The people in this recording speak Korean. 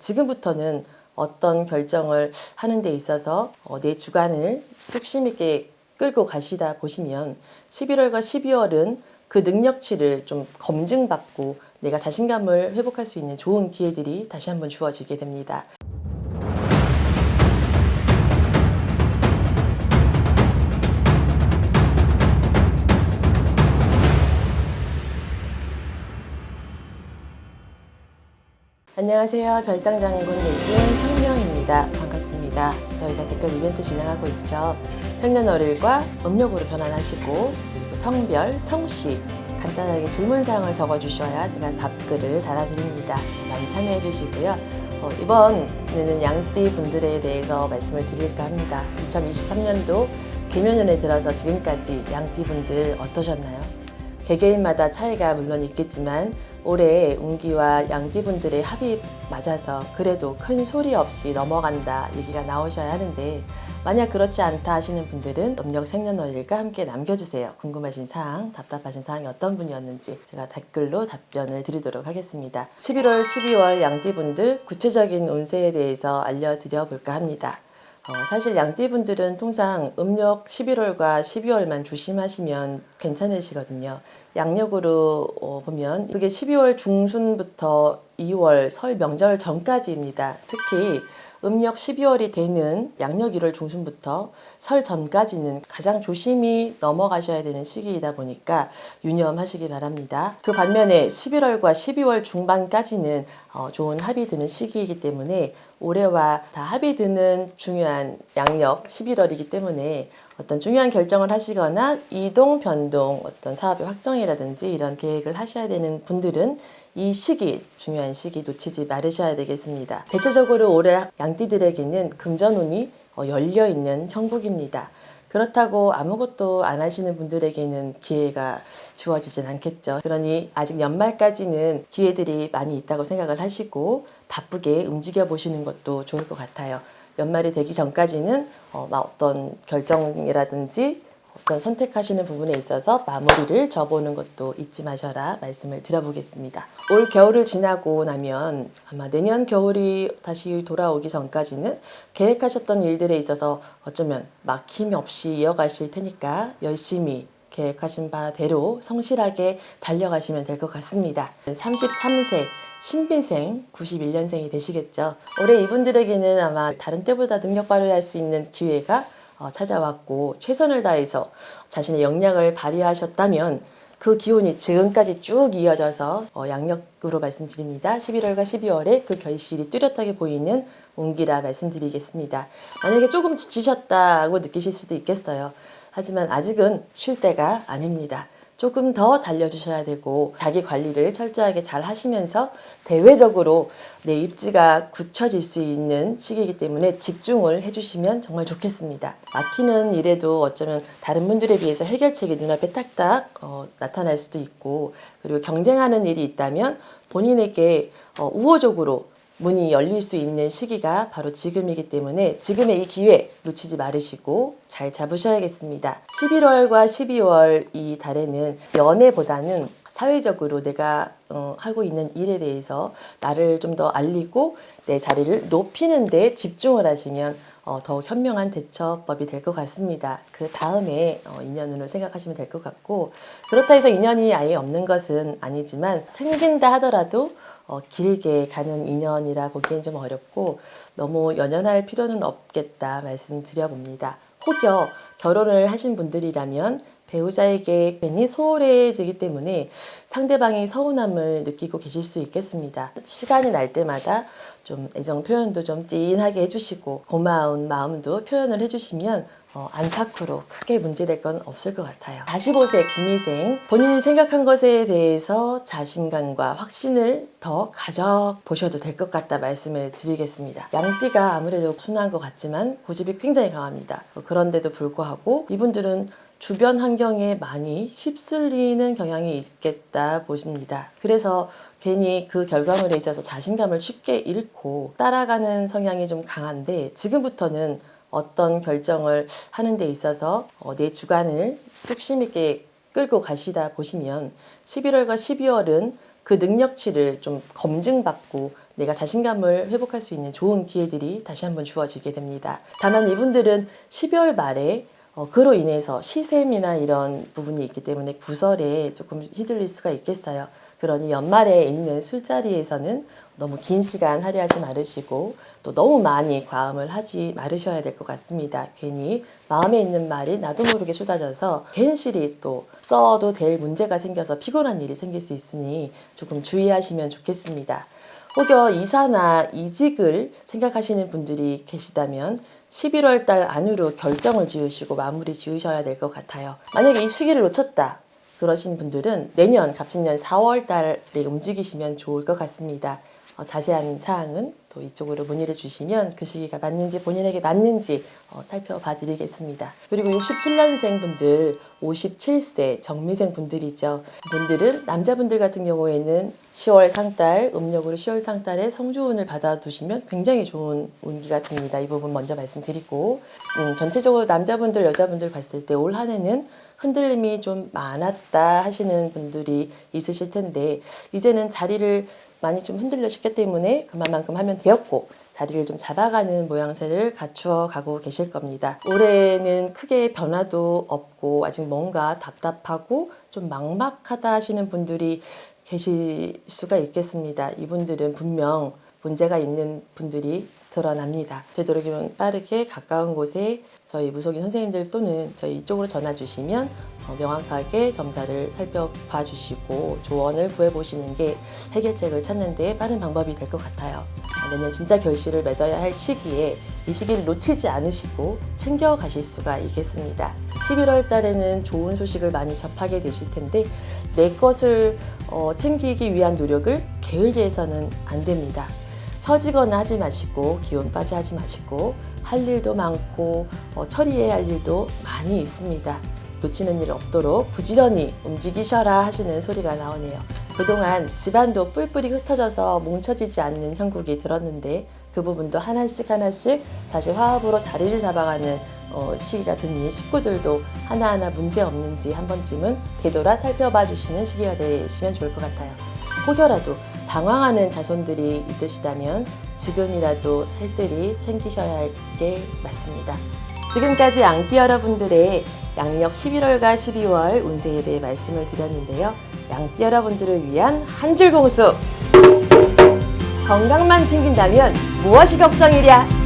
지금부터는 어떤 결정을 하는 데 있어서 어, 내 주관을 뚝심 있게 끌고 가시다 보시면 11월과 12월은 그 능력치를 좀 검증받고 내가 자신감을 회복할 수 있는 좋은 기회들이 다시 한번 주어지게 됩니다. 안녕하세요. 별상장군 되시는 청명입니다. 반갑습니다. 저희가 댓글 이벤트 진행하고 있죠. 생년월일과 음력으로 변환하시고 그리고 성별, 성씨 간단하게 질문사항을 적어주셔야 제가 답글을 달아드립니다. 많이 참여해 주시고요. 어, 이번에는 양띠 분들에 대해서 말씀을 드릴까 합니다. 2023년도 개묘년에 들어서 지금까지 양띠 분들 어떠셨나요? 개개인마다 차이가 물론 있겠지만 올해 운기와 양띠분들의 합이 맞아서 그래도 큰 소리 없이 넘어간다 얘기가 나오셔야 하는데 만약 그렇지 않다 하시는 분들은 음력 생년월일과 함께 남겨주세요. 궁금하신 사항, 답답하신 사항이 어떤 분이었는지 제가 댓글로 답변을 드리도록 하겠습니다. 11월, 12월 양띠분들 구체적인 운세에 대해서 알려드려 볼까 합니다. 어, 사실 양띠분들은 통상 음력 11월과 12월만 조심하시면 괜찮으시거든요. 양력으로 어, 보면 그게 12월 중순부터 2월 설 명절 전까지입니다. 특히 음력 12월이 되는 양력 1월 중순부터 설 전까지는 가장 조심히 넘어가셔야 되는 시기이다 보니까 유념하시기 바랍니다. 그 반면에 11월과 12월 중반까지는 어, 좋은 합이 드는 시기이기 때문에 올해와 다 합이 드는 중요한 양력 11월이기 때문에 어떤 중요한 결정을 하시거나 이동, 변동, 어떤 사업의 확정이라든지 이런 계획을 하셔야 되는 분들은 이 시기, 중요한 시기 놓치지 말으셔야 되겠습니다. 대체적으로 올해 양띠들에게는 금전운이 어, 열려 있는 형국입니다. 그렇다고 아무것도 안 하시는 분들에게는 기회가 주어지진 않겠죠. 그러니 아직 연말까지는 기회들이 많이 있다고 생각을 하시고 바쁘게 움직여 보시는 것도 좋을 것 같아요. 연말이 되기 전까지는 어, 막 어떤 결정이라든지 어떤 선택하시는 부분에 있어서 마무리를 줘보는 것도 잊지 마셔라 말씀을 드려보겠습니다. 올 겨울을 지나고 나면 아마 내년 겨울이 다시 돌아오기 전까지는 계획하셨던 일들에 있어서 어쩌면 막힘 없이 이어가실 테니까 열심히 계획하신 바대로 성실하게 달려가시면 될 것 같습니다. 33세 신비생 91년생이 되시겠죠. 올해 이분들에게는 아마 다른 때보다 능력 발휘할 수 있는 기회가 어, 찾아왔고 최선을 다해서 자신의 역량을 발휘하셨다면 그 기운이 지금까지 쭉 이어져서 어, 양력으로 말씀드립니다. 11월과 12월에 그 결실이 뚜렷하게 보이는 온기라 말씀드리겠습니다. 만약에 조금 지치셨다고 느끼실 수도 있겠어요. 하지만 아직은 쉴 때가 아닙니다. 조금 더 달려주셔야 되고 자기 관리를 철저하게 잘 하시면서 대외적으로 내 입지가 굳혀질 수 있는 시기이기 때문에 집중을 해주시면 정말 좋겠습니다. 막히는 일에도 어쩌면 다른 분들에 비해서 해결책이 눈앞에 딱딱 어, 나타날 수도 있고 그리고 경쟁하는 일이 있다면 본인에게 어, 우호적으로 문이 열릴 수 있는 시기가 바로 지금이기 때문에 지금의 이 기회 놓치지 말으시고 잘 잡으셔야겠습니다. 11월과 12월 이 달에는 연애보다는 사회적으로 내가 어, 하고 있는 일에 대해서 나를 좀 더 알리고 내 자리를 높이는 데 집중을 하시면 어, 더욱 현명한 대처법이 될 것 같습니다. 그 다음에 어, 인연으로 생각하시면 될 것 같고 그렇다 해서 인연이 아예 없는 것은 아니지만 생긴다 하더라도 어, 길게 가는 인연이라 보기엔 좀 어렵고 너무 연연할 필요는 없겠다 말씀드려봅니다. 혹여 결혼을 하신 분들이라면 배우자에게 괜히 소홀해지기 때문에 상대방이 서운함을 느끼고 계실 수 있겠습니다. 시간이 날 때마다 좀 애정 표현도 좀 찐하게 해주시고 고마운 마음도 표현을 해주시면 어, 안팎으로 크게 문제될 건 없을 것 같아요. 45세 김희생 본인이 생각한 것에 대해서 자신감과 확신을 더 가져보셔도 될 것 같다 말씀을 드리겠습니다. 양띠가 아무래도 순한 것 같지만 고집이 굉장히 강합니다. 어, 그런데도 불구하고 이분들은 주변 환경에 많이 휩쓸리는 경향이 있겠다 보십니다. 그래서 괜히 그 결과물에 있어서 자신감을 쉽게 잃고 따라가는 성향이 좀 강한데 지금부터는 어떤 결정을 하는 데 있어서 어, 내 주관을 뚝심 있게 끌고 가시다 보시면 11월과 12월은 그 능력치를 좀 검증받고 내가 자신감을 회복할 수 있는 좋은 기회들이 다시 한번 주어지게 됩니다. 다만 이분들은 12월 말에 어, 그로 인해서 시샘이나 이런 부분이 있기 때문에 구설에 조금 휘둘릴 수가 있겠어요. 그러니 연말에 있는 술자리에서는 너무 긴 시간 할애하지 말으시고 또 너무 많이 과음을 하지 말으셔야 될 것 같습니다. 괜히 마음에 있는 말이 나도 모르게 쏟아져서 괜시리 또 써도 될 문제가 생겨서 피곤한 일이 생길 수 있으니 조금 주의하시면 좋겠습니다. 혹여 이사나 이직을 생각하시는 분들이 계시다면 11월 달 안으로 결정을 지으시고 마무리 지으셔야 될 것 같아요. 만약에 이 시기를 놓쳤다. 그러신 분들은 내년 갑진년 4월 달에 움직이시면 좋을 것 같습니다. 어, 자세한 사항은 또 이쪽으로 문의를 주시면 그 시기가 맞는지 본인에게 맞는지 어, 살펴봐 드리겠습니다. 그리고 67년생 분들, 57세 정미생 분들이죠. 분들은 남자분들 같은 경우에는 10월 상달, 음력으로 10월 상달에 성주운을 받아두시면 굉장히 좋은 운기가 됩니다. 이 부분 먼저 말씀드리고 음, 전체적으로 남자분들, 여자분들 봤을 때 올 한 해는 흔들림이 좀 많았다 하시는 분들이 있으실 텐데 이제는 자리를 많이 좀 흔들려셨기 때문에 그만큼 하면 되었고 자리를 좀 잡아가는 모양새를 갖추어 가고 계실 겁니다. 올해는 크게 변화도 없고 아직 뭔가 답답하고 좀 막막하다 하시는 분들이 계실 수가 있겠습니다. 이분들은 분명 문제가 있는 분들이 드러납니다. 되도록이면 빠르게 가까운 곳에 저희 무속인 선생님들 또는 저희 이쪽으로 전화 주시면 어, 명확하게 점사를 살펴봐 주시고 조언을 구해 보시는 게 해결책을 찾는 데 빠른 방법이 될 것 같아요. 어, 내년 진짜 결실을 맺어야 할 시기에 이 시기를 놓치지 않으시고 챙겨 가실 수가 있겠습니다. 11월 달에는 좋은 소식을 많이 접하게 되실 텐데 내 것을 어, 챙기기 위한 노력을 게을리해서는 안 됩니다. 처지거나 하지 마시고 기운 빠져 하지 마시고 할 일도 많고 어, 처리해야 할 일도 많이 있습니다. 놓치는 일 없도록 부지런히 움직이셔라 하시는 소리가 나오네요. 그동안 집안도 뿔뿔이 흩어져서 뭉쳐지지 않는 형국이 들었는데 그 부분도 하나씩 하나씩 다시 화합으로 자리를 잡아가는 어, 시기가 드니 식구들도 하나하나 문제 없는지 한 번쯤은 되돌아 살펴봐 주시는 시기가 되시면 좋을 것 같아요. 혹여라도 방황하는 자손들이 있으시다면 지금이라도 살뜰히 챙기셔야 할 게 맞습니다. 지금까지 양띠 여러분들의 양력 11월과 12월 운세에 대해 말씀을 드렸는데요. 양띠 여러분들을 위한 한 줄 공수! 건강만 챙긴다면 무엇이 걱정이랴?